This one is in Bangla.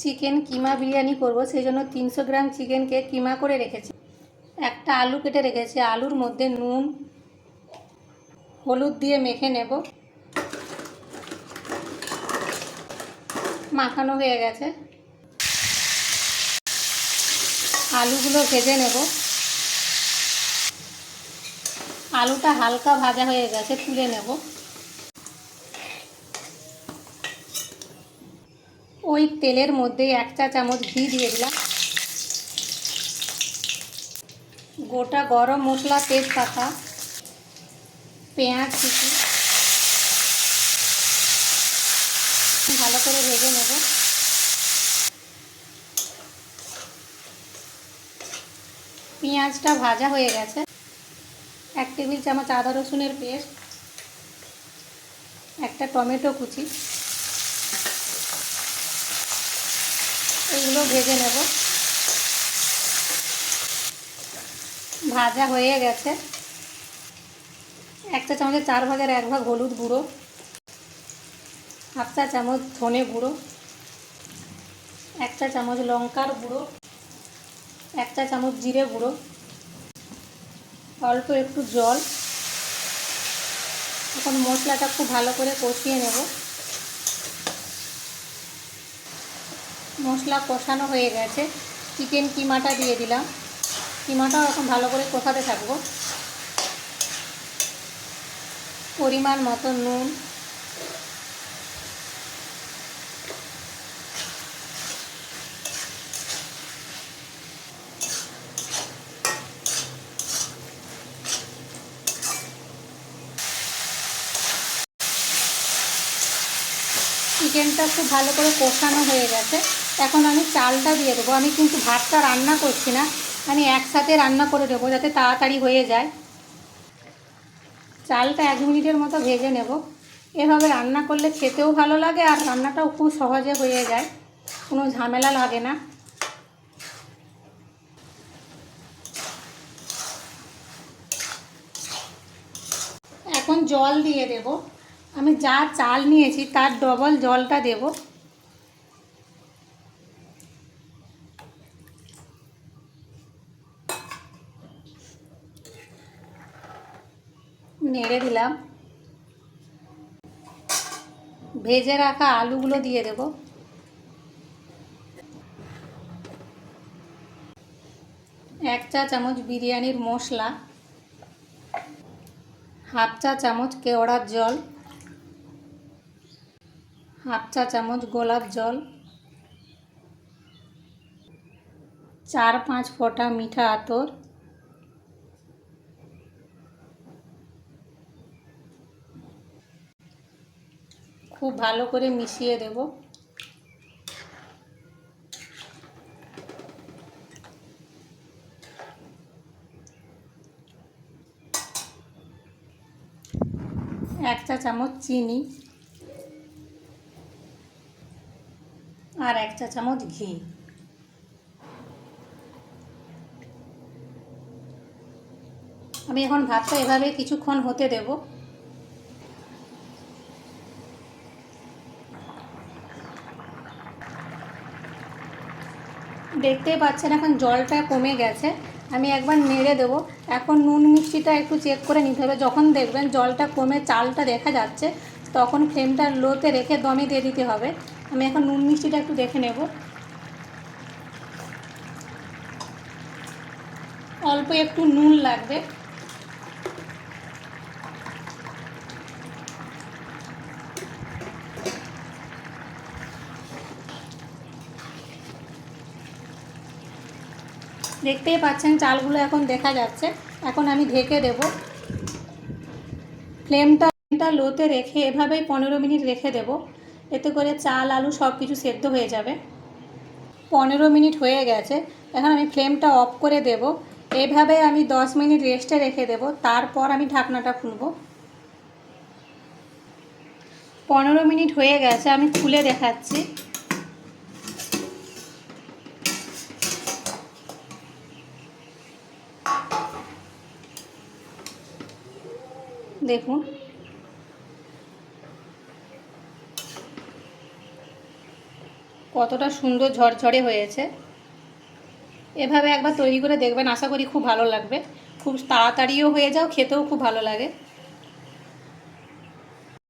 চিকেন কিমা বিরিয়ানি করব, সেই জন্য তিনশো গ্রাম চিকেনকে কিমা করে রেখেছি। একটা আলু কেটে রেখেছি, আলুর মধ্যে নুন, হলুদ দিয়ে মেখে নেব। মাখানো হয়ে গেছে। আলুগুলো ভেজে নেব। আলুটা হালকা ভাজা হয়ে গেছে, তুলে নেব। ওই তেলের মধ্যে এক চা চামচ ঘি দিয়ে দিলাম। গোটা গরম মশলা, তেজপাতা, পেঁয়াজ কুচি ভালো করে ভেজে নেব। পেঁয়াজটা ভাজা হয়ে গেছে। এক টেবিল চামচ আদা রসুনের পেস্ট, একটা টমেটো কুচি। এগুলো ভেজে নেব। ভাজা হয়ে গেছে। একটা চামচের চার ভাগের এক ভাগ হলুদ গুঁড়ো, হাফ চা চামচ ধনে গুঁড়ো, এক চা চামচ লঙ্কার গুঁড়ো, এক চা চামচ জিরে গুঁড়ো, অল্প একটু জল। এখন মশলাটা খুব ভালো করে কষিয়ে নেব। মশলা কষানো হয়ে গেছে। চিকেন কিমাটা দিয়ে দিলাম। কিমাটাও এখন ভালো করে কষাতে থাকব। পরিমাণ মতো নুন। চিকেনটা খুব ভালো করে কষানো হয়ে গেছে। এখন আমি চালটা দিয়ে দেবো। আমি কিন্তু ভাতটা রান্না করছি না। আমি একসাথে রান্না করে দেবো যাতে তাড়াতাড়ি হয়ে যায়। চালটা এক মিনিটের মতো ভেজে নেব। এভাবে রান্না করলে খেতেও ভালো লাগে আর রান্নাটাও খুব সহজে হয়ে যায়। কোনো ঝামেলা লাগে না। এখন জল দিয়ে দেব। আমি যা চাল নিয়েছি তার ডবল জলটা দেব। নেড়ে দিলাম। ভেজে রাখা আলুগুলো দিয়ে দেব। এক চা চামচ বিরিয়ানির মশলা। হাফ চা চামচ কেওড়ার জল। হাফ চা চামচ গোলাপ জল। চার পাঁচ ফোঁটা মিঠা আতর। খুব ভালো করে মিশিয়ে দেব। এক চা চামচ চিনি আর এক চা চামচ ঘি। আমি এখন ভাতটা এভাবে কিছুক্ষণ হতে দেব। দেখতেই পাচ্ছেন, এখন জলটা কমে গেছে। আমি একবার নেড়ে দেবো। এখন নুন মিষ্টিটা একটু চেক করে নিতে হবে। যখন দেখবেন জলটা কমে চালটা দেখা যাচ্ছে, তখন ফ্লেমটা লোতে রেখে দমে দিয়ে দিতে হবে। আমি এখন নুন মিষ্টিটা একটু দেখে নেব। অল্প একটু নুন লাগবে। দেখতেই পাচ্ছেন চালগুলো এখন দেখা যাচ্ছে। এখন আমি ঢেকে দেব। ফ্লেমটা লোতে রেখে এভাবেই পনেরো মিনিট রেখে দেব। এতে করে চাল, আলু সব কিছু সেদ্ধ হয়ে যাবে। পনেরো মিনিট হয়ে গেছে। এখন আমি ফ্লেমটা অফ করে দেব। এভাবে আমি দশ মিনিট রেস্টে রেখে দেব। তারপর আমি ঢাকনাটা খুলব। পনেরো মিনিট হয়ে গেছে। আমি খুলে দেখাচ্ছি। দেখুন। কতটা সুন্দর ঝরঝরে হয়েছে। এভাবে একবার তৈরি করে দেখবেন, আশা করি খুব ভালো লাগবে। খুব তাড়াতাড়িও হয়ে যাও, খেতেও খুব ভালো লাগে।